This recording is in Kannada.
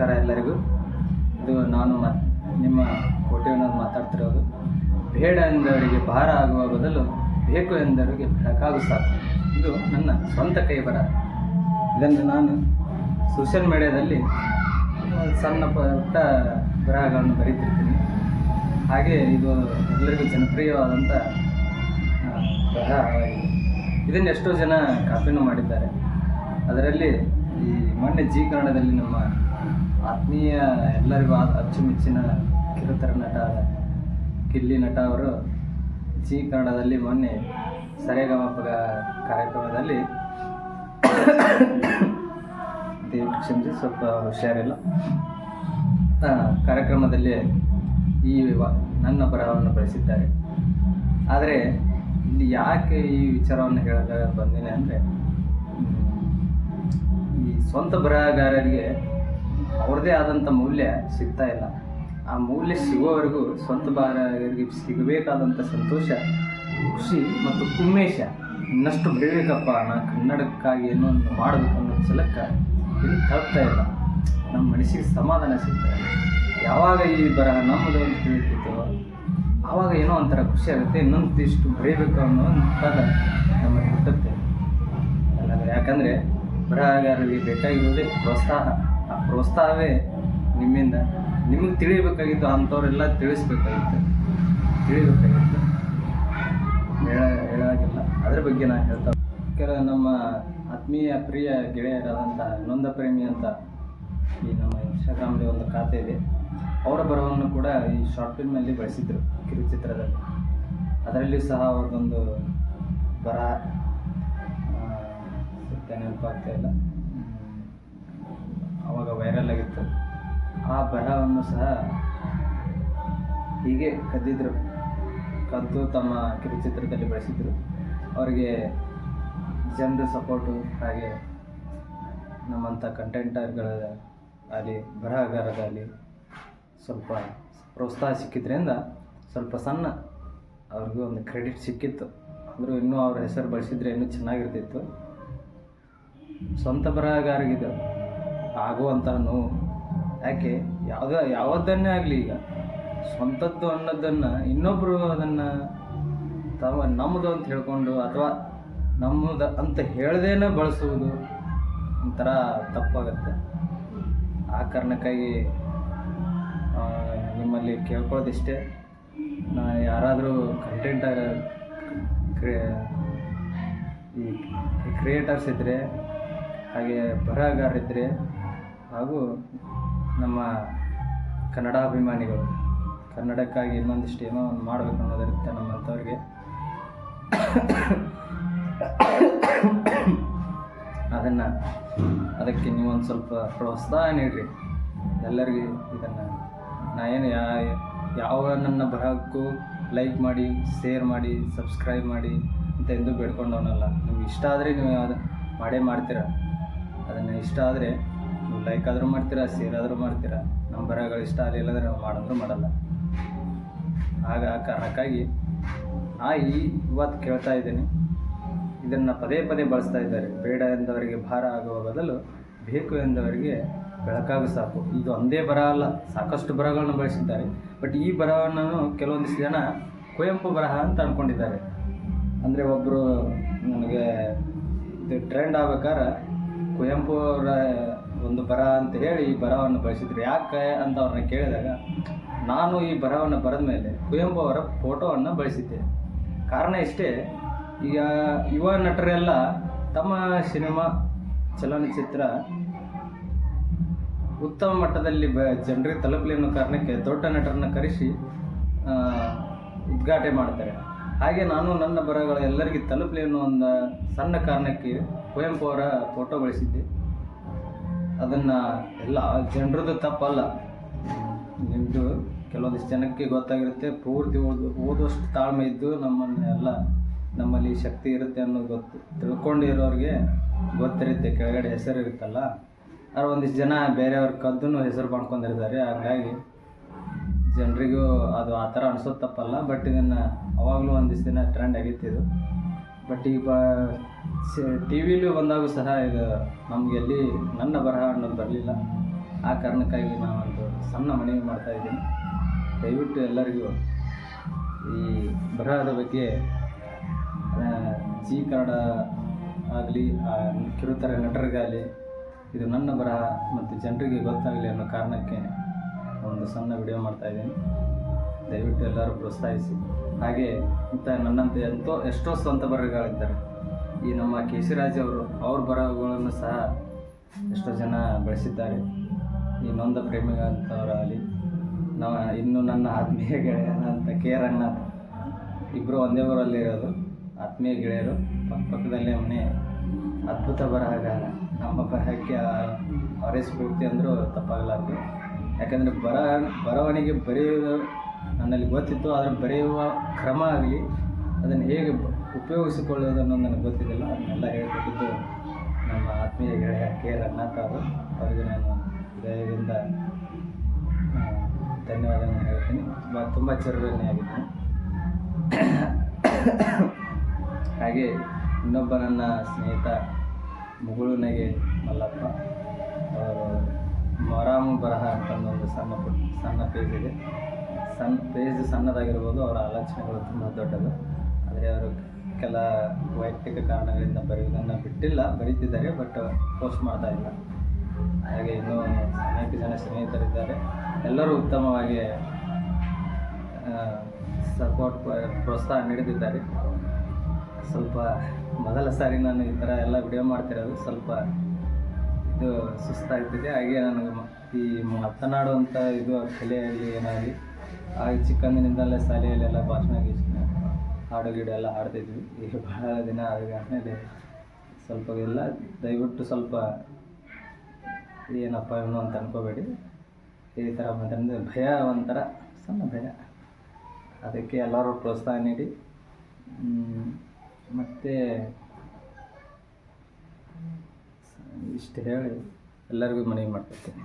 ನಮಸ್ಕಾರ ಎಲ್ಲರಿಗೂ. ಇದು ನಾನು ಮತ್ ನಿಮ್ಮ ಕೋಟೆಯನ್ನೋದು ಮಾತಾಡ್ತಿರೋದು. ಬೇಡ ಎಂದವರಿಗೆ ಭಾರ ಆಗುವ ಬದಲು ಬೇಕು ಎಂದವರಿಗೆ ಬೆಳಕಾಗು ಸಾಕು. ಇದು ನನ್ನ ಸ್ವಂತ ಕೈ ಬರ ಇದನ್ನು ನಾನು ಸೋಷಿಯಲ್ ಮೀಡಿಯಾದಲ್ಲಿ ಸಣ್ಣ ಪುಟ್ಟ ಬರಹಗಳನ್ನು ಬರೀತಿರ್ತೀನಿ. ಹಾಗೆ ಇದು ಎಲ್ಲರಿಗೂ ಜನಪ್ರಿಯವಾದಂಥ ಬರಹ ಬರಹವಾಗಿದೆ ಇದನ್ನು ಎಷ್ಟೋ ಜನ ಕಾಪಿನೂ ಮಾಡಿದ್ದಾರೆ. ಅದರಲ್ಲಿ ಈ ಮೊನ್ನೆ ಜೀಕರಣದಲ್ಲಿ ನಮ್ಮ ಆತ್ಮೀಯ ಎಲ್ಲರಿಗೂ ಅಚ್ಚುಮೆಚ್ಚಿನ ಕಿರುತರ ನಟ ಕಿಲ್ಲಿ ನಟ ಅವರು ಜಿ ಕನ್ನಡದಲ್ಲಿ ಮೊನ್ನೆ ಸರೇಗಮಪಗ ಕಾರ್ಯಕ್ರಮದಲ್ಲಿ ದಯವಿಟ್ಟು ಕ್ಷಮಿಸಿ, ಸ್ವಲ್ಪ ಹುಷಾರಿಲ್ಲ. ಕಾರ್ಯಕ್ರಮದಲ್ಲಿ ಈ ನನ್ನ ಬರಹವನ್ನು ಬಳಸಿದ್ದಾರೆ ಆದರೆ ಇಲ್ಲಿ ಯಾಕೆ ಈ ವಿಚಾರವನ್ನು ಹೇಳಕ ಬಂದಿನಿ ಅಂದರೆ, ಈ ಸ್ವಂತ ಬರಹಗಾರರಿಗೆ ಅವ್ರದ್ದೇ ಆದಂಥ ಮೌಲ್ಯ ಸಿಗ್ತಾ ಇಲ್ಲ. ಆ ಮೌಲ್ಯ ಸಿಗೋವರೆಗೂ ಸ್ವಂತ ಬರಹಗಾರರಿಗೆ ಸಿಗಬೇಕಾದಂಥ ಸಂತೋಷ, ಖುಷಿ ಮತ್ತು ಉಮೇಶ ಇನ್ನಷ್ಟು ಬೆಳಿಬೇಕಪ್ಪ. ನಾನು ಕನ್ನಡಕ್ಕಾಗಿ ಏನೋ ಒಂದು ಮಾಡಬೇಕು ಅನ್ನೋ ಸಲಕ್ಕೆ ಇಲ್ಲಿ ತಲುಪ್ತಾ ಇಲ್ಲ. ನಮ್ಮ ಮನಸ್ಸಿಗೆ ಸಮಾಧಾನ ಸಿಗ್ತಾ ಇಲ್ಲ ಯಾವಾಗ ಈ ಬರಹ ನಮ್ಮದು ಅಂತ ತಿಳಿತಿತ್ತು ಆವಾಗ ಏನೋ ಒಂಥರ ಖುಷಿ ಆಗುತ್ತೆ ಇನ್ನೊಂದು ಇಷ್ಟು ಬರೀಬೇಕು ಅನ್ನೋ ಒಂದು ನಮಗೆ ಹುಟ್ಟುತ್ತೆ ಯಾಕಂದರೆ ಬರಹಗಾರರಿಗೆ ಬೇಕಾಗಿರೋದೇ ಪ್ರೋತ್ಸಾಹ. ಆ ಪ್ರೋತ್ಸಾಹವೇ ನಿಮ್ಮಿಂದ. ನಿಮಗೆ ತಿಳಿಬೇಕಾಗಿತ್ತು ಅಂಥವ್ರೆಲ್ಲ ತಿಳಿಸ್ಬೇಕಾಗಿತ್ತು. ತಿಳಿಬೇಕಾಗಿತ್ತು. ಹೇಳ, ಹೇಳಾಗಿಲ್ಲ. ಅದ್ರ ಬಗ್ಗೆ ನಾನು ಹೇಳ್ತಾ ಕೆಲ ನಮ್ಮ ಆತ್ಮೀಯ, ಪ್ರಿಯ ಗೆಳೆಯರಾದಂಥ ನೊಂದ ಪ್ರೇಮಿ ಅಂತ ಈ ನಮ್ಮ ಇನ್ಸ್ಟಾಗ್ರಾಮ್ಲಿ ಒಂದು ಖಾತೆ ಇದೆ. ಅವರ ಬರವನ್ನು ಕೂಡ ಈ ಶಾರ್ಟ್ ಫಿಲ್ಮಲ್ಲಿ ಬಳಸಿದ್ರು ಕಿರುಚಿತ್ರದಲ್ಲಿ. ಅದರಲ್ಲಿ ಸಹ ಅವ್ರದ್ದೊಂದು ಸತ್ಯ ನೆನಪಾಗ್ತಾ ಇಲ್ಲ. ಆ ಬರಹವನ್ನು ಸಹ ಹೀಗೆ ಕದ್ದಿದ್ರು. ಕದ್ದು ತಮ್ಮ ಕಿರುಚಿತ್ರದಲ್ಲಿ ಬಳಸಿದ್ರು. ಅವರಿಗೆ ಜನರ ಸಪೋರ್ಟು ಹಾಗೆ ನಮ್ಮಂಥ ಕಂಟೆಂಟರ್ಗಳ ಆಗಲಿ, ಬರಹಗಾರರಾಗಲಿ ಸ್ವಲ್ಪ ಪ್ರೋತ್ಸಾಹ ಸಿಕ್ಕಿದ್ರಿಂದ ಸ್ವಲ್ಪ ಸಣ್ಣ ಅವ್ರಿಗೂ ಒಂದು ಕ್ರೆಡಿಟ್ ಸಿಕ್ಕಿತ್ತು. ಆದರೂ ಇನ್ನೂ ಅವ್ರ ಹೆಸರು ಬಳಸಿದ್ರೆ ಇನ್ನೂ ಚೆನ್ನಾಗಿರ್ತಿತ್ತು. ಸ್ವಂತ ಬರಹಗಾರಗಿದು ಆಗುವಂಥ ನೋವು. ಯಾಕೆ? ಯಾವುದ ಯಾವುದನ್ನೇ ಆಗಲಿ ಈಗ. ಸ್ವಂತದ್ದು ಅನ್ನೋದನ್ನು ಇನ್ನೊಬ್ಬರು ಅದನ್ನು ತಮ್ಮ ನಮ್ಮದು ಅಂತ ಹೇಳ್ಕೊಂಡು ಅಥವಾ ನಮ್ಮದು ಅಂತ ಹೇಳ್ದೇನೆ ಬಳಸುವುದು ಒಂಥರ ತಪ್ಪಾಗತ್ತೆ. ಆ ಕಾರಣಕ್ಕಾಗಿ ನಿಮ್ಮಲ್ಲಿ ಕೇಳ್ಕೊಳ್ಳೋದಿಷ್ಟೇ. ನಾ ಯಾರಾದರೂ ಕಂಟೆಂಟ್ ಈ ಕ್ರಿಯೇಟರ್ಸ್ ಇದ್ದರೆ ಹಾಗೆ ಬರಹಗಾರರಿದ್ದರೆ ಹಾಗೂ ನಮ್ಮ ಕನ್ನಡಾಭಿಮಾನಿಗಳು. ಕನ್ನಡಕ್ಕಾಗಿ ಇನ್ನೊಂದಿಷ್ಟು ಏನೋ ಒಂದು ಮಾಡಬೇಕು ಅನ್ನೋದಿರುತ್ತೆ ನಮ್ಮಂಥವ್ರಿಗೆ. ಅದನ್ನು ಅದಕ್ಕೆ ನೀವೊಂದು ಸ್ವಲ್ಪ ಪ್ರೋತ್ಸಾಹ ನೀಡಿರಿ. ಎಲ್ಲರಿಗೂ ಇದನ್ನು ನಾ ಏನು ಯಾ ಯಾವ ನನ್ನ ಬರಹಕ್ಕೂ ಲೈಕ್ ಮಾಡಿ, ಶೇರ್ ಮಾಡಿ, ಸಬ್ಸ್ಕ್ರೈಬ್ ಮಾಡಿ ಅಂತ ಎಂದು ಬೇಡ್ಕೊಂಡವನಲ್ಲ. ನಿಮ್ಗೆ ಇಷ್ಟ ಆದರೆ ನೀವು ಅದು ಮಾಡೇ ಮಾಡ್ತೀರ. ಅದನ್ನು ಇಷ್ಟ ಆದರೆ ಲೈಕ್ ಆದರೂ ಮಾಡ್ತೀರಾ ಶೇರ್ ಆದರೂ ಮಾಡ್ತೀರಾ? ನಮ್ಮ ಬರಹಗಳು ಇಷ್ಟ ಆಗಲಿಲ್ಲ ಅಂದರೆ ನಾವು ಮಾಡಿದ್ರು ಮಾಡಲ್ಲ. ಆಗ ಆ ಕಾರಣಕ್ಕಾಗಿ ಆ ಈ ಇವತ್ತು ಕೇಳ್ತಾ ಇದ್ದೀನಿ. ಇದನ್ನು ಪದೇ ಪದೇ ಬಳಸ್ತಾ ಇದ್ದಾರೆ. ಬೇಡ ಎಂದವರಿಗೆ ಭಾರ ಆಗುವ ಬದಲು ಬೇಕು ಎಂದವರಿಗೆ ಬೆಳಕಾಗ ಸಾಕು. ಇದು ಒಂದೇ ಬರ ಅಲ್ಲ, ಸಾಕಷ್ಟು ಬರಹಗಳನ್ನು ಬಳಸಿದ್ದಾರೆ. ಬಟ್ ಈ ಬರಹವನ್ನು ಕೆಲವೊಂದಿಷ್ಟು ಜನ ಕುವೆಂಪು ಬರಹ ಅಂತ ಅಂದ್ಕೊಂಡಿದ್ದಾರೆ ಅಂದರೆ ಒಬ್ಬರು ನನಗೆ ಇದು ಟ್ರೆಂಡ್ ಆಗ್ಬೇಕಾದ್ರೆ ಕುವೆಂಪು ಅವರ ಒಂದು ಬರ ಅಂತ ಹೇಳಿ ಈ ಬರವನ್ನು ಬಳಸಿದ್ರು. ಯಾಕೆ ಅಂತ ಅವ್ರನ್ನ ಕೇಳಿದಾಗ, ನಾನು ಈ ಬರವನ್ನು ಬರೆದ ಮೇಲೆ ಕುವೆಂಪು ಅವರ ಫೋಟೋವನ್ನು ಬಳಸಿದ್ದೆ. ಕಾರಣ ಇಷ್ಟೇ, ಈಗ ಯುವ ನಟರೆಲ್ಲ ತಮ್ಮ ಸಿನಿಮಾ ಚಲನಚಿತ್ರ ಉತ್ತಮ ಮಟ್ಟದಲ್ಲಿ ಬ, ಜನರಿಗೆ ತಲುಪಲಿ ಅನ್ನೋ ಕಾರಣಕ್ಕೆ ದೊಡ್ಡ ನಟರನ್ನು ಕರೆಸಿ ಉದ್ಘಾಟನೆ ಮಾಡ್ತಾರೆ. ಹಾಗೆ ನಾನು ನನ್ನ ಬರಹಗಳು ಎಲ್ಲರಿಗೂ ತಲುಪಲಿ ಅನ್ನೋ ಒಂದು ಸಣ್ಣ ಕಾರಣಕ್ಕೆ ಕುವೆಂಪು ಅವರ ಫೋಟೋ ಬಳಸಿದ್ದೆ. ಅದನ್ನು ಎಲ್ಲ ಜನರದ್ದು ತಪ್ಪಲ್ಲ. ನಿಮ್ಮದು ಕೆಲವೊಂದಿಷ್ಟು ಜನಕ್ಕೆ ಗೊತ್ತಾಗಿರುತ್ತೆ, ಪೂರ್ತಿ ಓದು ಓದುವಷ್ಟು ತಾಳ್ಮೆ ಇದ್ದು ನಮ್ಮನ್ನೆಲ್ಲ ನಮ್ಮಲ್ಲಿ ಶಕ್ತಿ ಇರುತ್ತೆ ಅನ್ನೋದು ಗೊತ್ತು. ತಿಳ್ಕೊಂಡಿರೋರಿಗೆ ಗೊತ್ತಿರುತ್ತೆ, ಕೆಳಗಡೆ ಹೆಸರು ಇರುತ್ತಲ್ಲ. ಆದ್ರೆ ಒಂದಿಷ್ಟು ಜನ ಬೇರೆಯವ್ರ ಕದ್ದೂ ಹೆಸರು ಮಾಡ್ಕೊಂಡಿರ್ತಾರೆ ಹಾಗಾಗಿ ಜನರಿಗೂ ಅದು ಆ ಥರ ಅನಿಸೋದು ತಪ್ಪಲ್ಲ. ಬಟ್ ಇದನ್ನು ಅವಾಗಲೂ ಒಂದಿಷ್ಟು ದಿನ ಟ್ರೆಂಡ್ ಆಗಿತ್ತು ಇದು. ಬಟ್ ಈಗ ಟಿ ವಿಲಿ ಬಂದಾಗೂ ಸಹ ಈಗ ನಮಗೆ ಎಲ್ಲಿ ನನ್ನ ಬರಹ ಅನ್ನೋದು ಬರಲಿಲ್ಲ. ಆ ಕಾರಣಕ್ಕಾಗಿ ನಾನೊಂದು ಸಣ್ಣ ಮನವಿ ಮಾಡ್ತಾ ಇದ್ದೀನಿ. ದಯವಿಟ್ಟು ಎಲ್ಲರಿಗೂ ಈ ಬರಹದ ಬಗ್ಗೆ ಜಿ ಕನ್ನಡ ಆಗಲಿ ಕಿರುತರ ನಟರಿಗಾಗಲಿ, ಇದು ನನ್ನ ಬರಹ ಮತ್ತು ಜನರಿಗೆ ಗೊತ್ತಾಗಲಿ ಅನ್ನೋ ಕಾರಣಕ್ಕೆ ಒಂದು ಸಣ್ಣ ವಿಡಿಯೋ ಮಾಡ್ತಾ ಇದ್ದೀನಿ. ದಯವಿಟ್ಟು ಎಲ್ಲರೂ ಪ್ರೋತ್ಸಾಹಿಸಿ. ಹಾಗೆ ಇಂಥ ನನ್ನಂತೆ ಎಂತೋ ಎಷ್ಟೋ ಸ್ವಂತ ಬರಹಗಳಿದ್ದಾರೆ. ಈ ನಮ್ಮ ಕೆ ಸಿ ರಾಜ್ ಅವರು, ಅವ್ರ ಬರಹಗಳನ್ನು ಸಹ ಎಷ್ಟೋ ಜನ ಬೆಳೆಸಿದ್ದಾರೆ. ಈ ನೊಂದ ಪ್ರೇಮಿಗಳಂಥವರಾಗಲಿ ನಾವು ಇನ್ನು ನನ್ನ ಆತ್ಮೀಯ ಗೆಳೆಯನಂತ ಕೆ ರಂಗನಾಥ್ ಇಬ್ಬರು ಒಂದೇ ಊರಲ್ಲಿರೋದು ಆತ್ಮೀಯ ಗೆಳೆಯರು, ಪಕ್ಕ ಪಕ್ಕದಲ್ಲೇ ಮನೆ ಅದ್ಭುತ ಬರಹಗಾರ. ನಮ್ಮ ಬರಹಕ್ಕೆ ಅವರೇ ಸ್ಫೂರ್ತಿ ಅಂದರೂ ತಪ್ಪಾಗಲಾರದು. ಯಾಕಂದರೆ ಬರಹ ಬರವಣಿಗೆ ಬರೆಯುವುದು ನನ್ನಲ್ಲಿ ಗೊತ್ತಿತ್ತು, ಆದರೆ ಬರೆಯುವ ಕ್ರಮ ಆಗಲಿ, ಅದನ್ನು ಹೇಗೆ ಬ- ಉಪಯೋಗಿಸಿಕೊಳ್ಳೋದು ಅನ್ನೋದು ನನಗೆ ಗೊತ್ತಿದ್ದಿಲ್ಲ ಅದನ್ನೆಲ್ಲ ಹೇಳ್ಕೊಟ್ಟಿದ್ದು ನಮ್ಮ ಆತ್ಮೀಯ ಗೆಳೆಯ ಕೆ. ರಂಗನಾಥ್ ಅವರು. ಅವರಿಗೆ ನಾನು ಹೃದಯದಿಂದ ಧನ್ಯವಾದಗಳನ್ನು ಹೇಳ್ತೀನಿ. ತುಂಬ ತುಂಬ ಚಿರಋಣಿಯಾಗಿದ್ದೀನಿ. ಹಾಗೆ ಇನ್ನೊಬ್ಬ ನನ್ನ ಸ್ನೇಹಿತ ಮುಗುಳುನಗೆ ಮಲ್ಲಪ್ಪ ಅವರು ಮೊರಾಮು ಬರಹ ಅಂತ ಒಂದು ಸಣ್ಣ ಪುಟ್ಟ ಸಣ್ಣ ಪೇಜ್ ಇದೆ. ಸಣ್ಣ ಪೇಜ್ ಸಣ್ಣದಾಗಿರ್ಬೋದು, ಅವರ ಆಲೋಚನೆಗಳು ತುಂಬ ದೊಡ್ಡದು. ಆದರೆ ಅವರು ಕೆಲ ವೈಯಕ್ತಿಕ ಕಾರಣಗಳಿಂದ ಬರೆಯುವುದನ್ನು ಬಿಟ್ಟಿಲ್ಲ, ಬರೀತಿದ್ದಾರೆ ಬಟ್ ಪೋಸ್ಟ್ ಮಾಡ್ತಾ ಇಲ್ಲ. ಹಾಗೆ ಇನ್ನೂ ಅನೇಕ ಜನ ಸ್ನೇಹಿತರಿದ್ದಾರೆ. ಎಲ್ಲರೂ ಉತ್ತಮವಾಗಿ ಸಪೋರ್ಟ್ ಪ್ರೋತ್ಸಾಹ ನೀಡುತ್ತಿದ್ದಾರೆ ಸ್ವಲ್ಪ ಮೊದಲ ಸಾರಿ ನಾನು ಈ ಥರ ಎಲ್ಲ ವಿಡಿಯೋ ಮಾಡ್ತಿರೋದು ಸ್ವಲ್ಪ ಇದು ಸುಸ್ತಾಗ್ತಿದೆ. ಹಾಗೆ ನನಗೆ ಈ ಮಾತನಾಡುವಂಥ ಇದು ಕಲೆಯಲ್ಲಿ ಏನಾಗಲಿ ಹಾಗೆ ಚಿಕ್ಕಂದಿನಿಂದಲೇ ಶಾಲೆಯಲ್ಲೆಲ್ಲ ಭಾಷಣ ಗೀಷಣ ಹಾಡು ಗೀಡು ಎಲ್ಲ ಹಾಡ್ತಿದ್ವಿ ಈಗ ಬಹಳ ದಿನ ಆದಮೇಲೆ ಸ್ವಲ್ಪ ಎಲ್ಲ ದಯವಿಟ್ಟು ಸ್ವಲ್ಪ ಏನಪ್ಪ ಇವನು ಅಂತ ಅನ್ಕೋಬೇಡಿ. ಈ ಥರ ಮಾತಾಡಿದ್ರೆ ಭಯ ಒಂಥರ, ಸಣ್ಣ ಭಯ. ಅದಕ್ಕೆ ಎಲ್ಲರೂ ಪ್ರೋತ್ಸಾಹ ನೀಡಿ. ಮತ್ತು ಇಷ್ಟು ಹೇಳಿ ಎಲ್ಲರಿಗೂ ಮನವಿ ಮಾಡ್ಕೊತೀನಿ